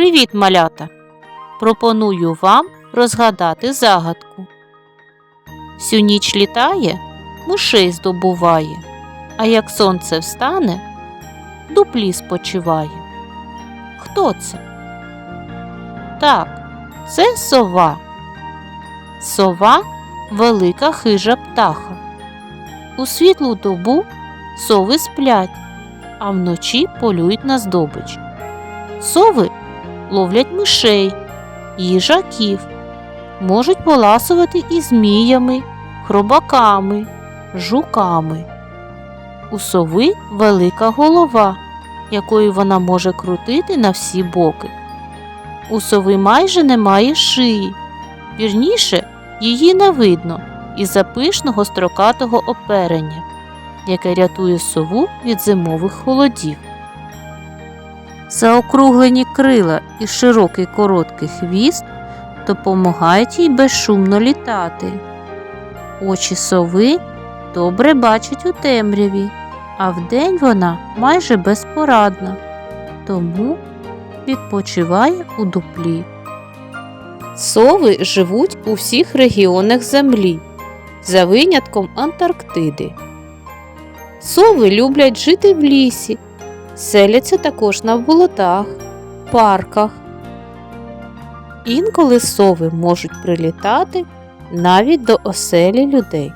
Привіт, малята! Пропоную вам розгадати загадку. Всю ніч літає, мишей здобуває, а як сонце встане, дуплі спочиває. Хто це? Так, це сова. Сова велика хижа птаха. У світлу добу сови сплять, а вночі полюють на здобич. Сови ловлять мишей, їжаків, можуть поласувати і зміями, хробаками, жуками. У сови велика голова, якою вона може крутити на всі боки. У сови майже немає шиї, вірніше її не видно із-за пишного строкатого оперення, яке рятує сову від зимових холодів. Заокруглені крила і широкий короткий хвіст допомагають їй безшумно літати. Очі сови добре бачать у темряві, а вдень вона майже безпорадна, тому відпочиває у дуплі. Сови живуть у всіх регіонах Землі, за винятком Антарктиди. Сови люблять жити в лісі, селяться також на болотах, парках. Інколи сови можуть прилітати навіть до оселі людей.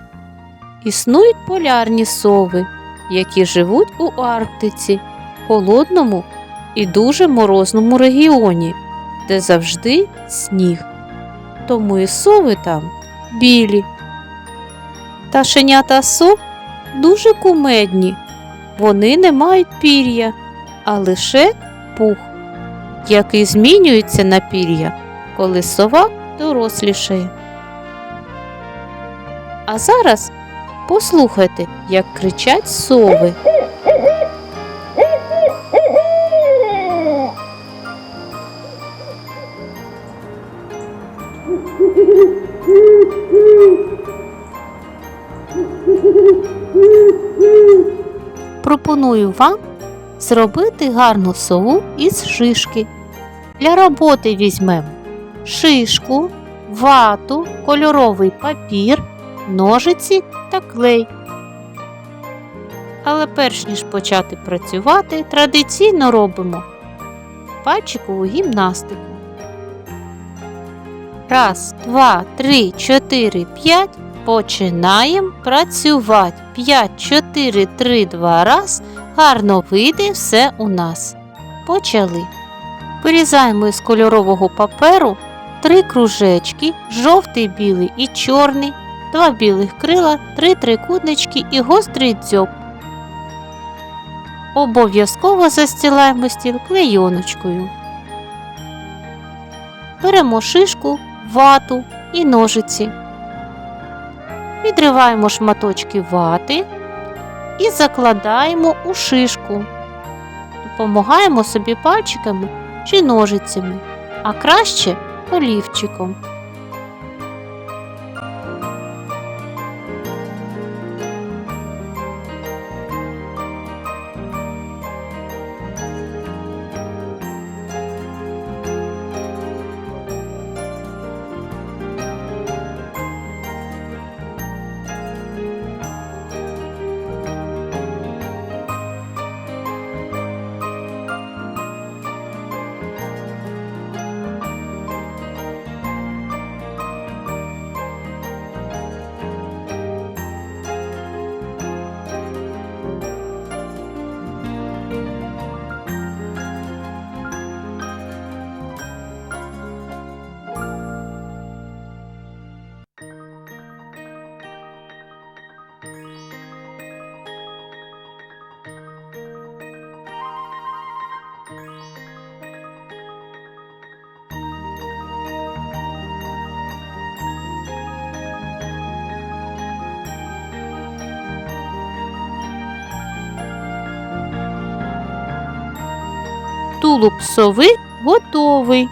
Існують полярні сови, які живуть у Арктиці, холодному і дуже морозному регіоні, де завжди сніг. Тому і сови там білі. Пташенята сов дуже кумедні. Вони не мають пір'я, а лише пух, який змінюється на пір'я, коли сова дорослішає. А зараз послухайте, як кричать сови. Пропоную вам зробити гарну сову із шишки. Для роботи візьмемо шишку, вату, кольоровий папір, ножиці та клей. Але перш ніж почати працювати, традиційно робимо пальчикову гімнастику. Раз, два, три, чотири, п'ять. Починаємо працювати. 5, 4, 3, 2, раз. Гарно вийде все у нас. Почали. Вирізаємо із кольорового паперу три кружечки, жовтий, білий і чорний, два білих крила, три трикутнички і гострий дзьоб. Обов'язково застілаємо стіл клейоночкою. Беремо шишку, вату і ножиці. Відриваємо шматочки вати і закладаємо у шишку. Допомагаємо собі пальчиками чи ножицями, а краще олівчиком. Тулуб сови готовий.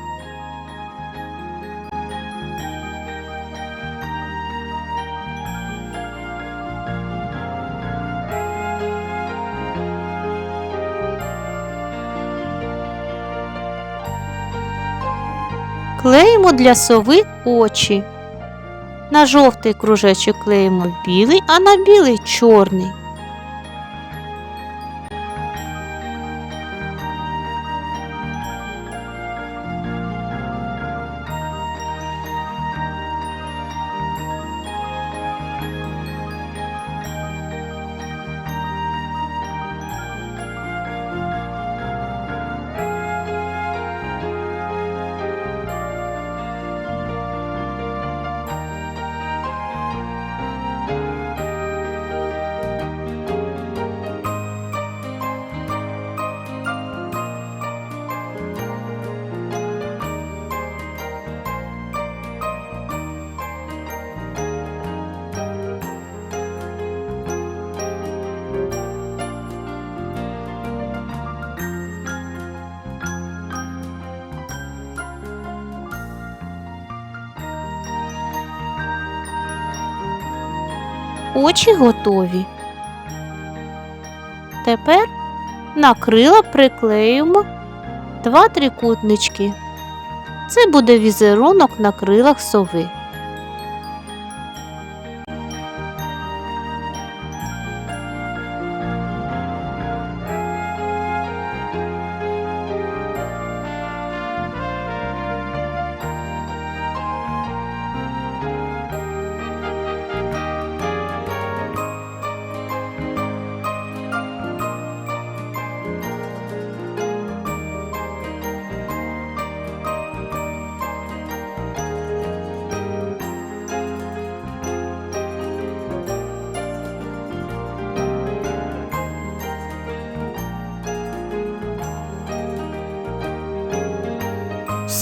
Клеїмо для сови очі. На жовтий кружечок клеїмо білий, а на білий чорний. Очі готові. Тепер на крила приклеїмо два трикутнички. Це буде візерунок на крилах сови.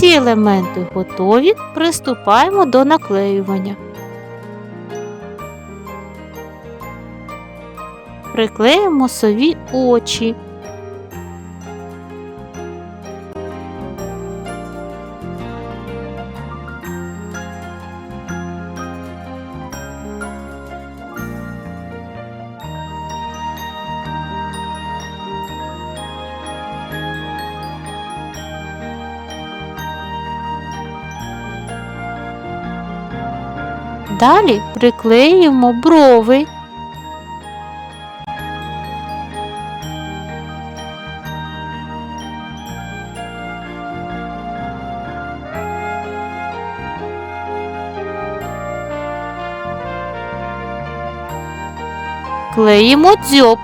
Всі елементи готові, приступаємо до наклеювання. Приклеїмо сові очі. Далі приклеїмо брови. Клеїмо дзьоб.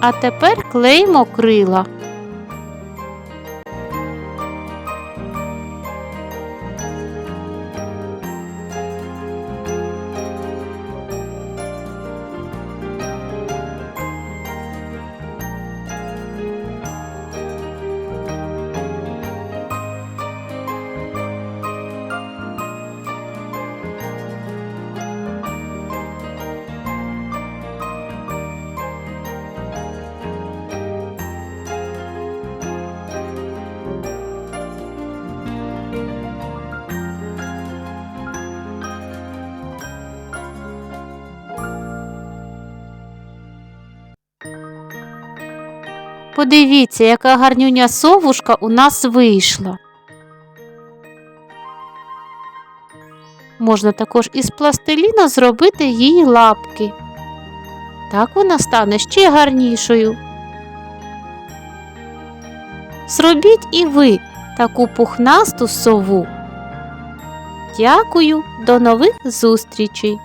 А тепер клеїмо крила. Подивіться, яка гарнюня совушка у нас вийшла. Можна також із пластиліна зробити їй лапки. Так вона стане ще гарнішою. Зробіть і ви таку пухнасту сову. Дякую, до нових зустрічей!